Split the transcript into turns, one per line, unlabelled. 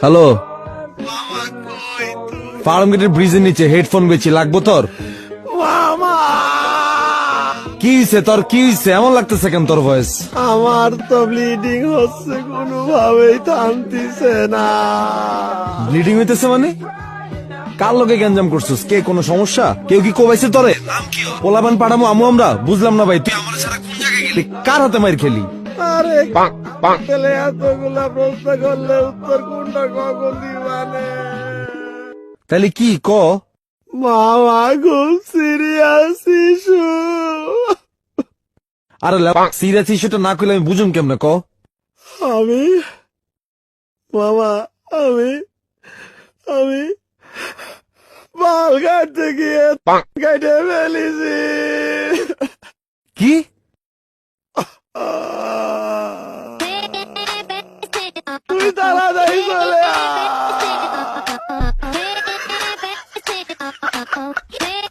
Hello farm গেটের ব্রিজের নিচে হেডফোন বেচি লাগবো তোর? কি হইছে তোর? কি হইছে? এমন লাগতেছে কেন তোর ভয়েস
আমার তো ব্লিডিং হচ্ছে কোনোভাবেই থামতিছে না।
ব্লিডিং হইতেছে মানে? কার লগে গ্যাঞ্জাম করছিস? কে কোনো সমস্যা? কেউ কি কোবাইছে তোরে? পোলাবান পাঠামো আমু আমরা বুঝলাম না ভাই তুই আমার ছাড়া কোন জায়গায় গেলি কার হাতে মার খেলি?
আরে তাহলে এতগুলা প্রশ্ন করলে উত্তর কোনটা কখন দিবানে?
তাহলে কি ক?
মামা খুব সিরিয়াস ইস্যু
আরে সিরিয়াস ইস্যুটা না করলে আমি বুঝুম কেমনে ক?
আমি মামা আমি আমি কাল কাটতে গিয়ে কেটে ফেলেছি।
কি? তুই তাড়াতাড়ি চলে আ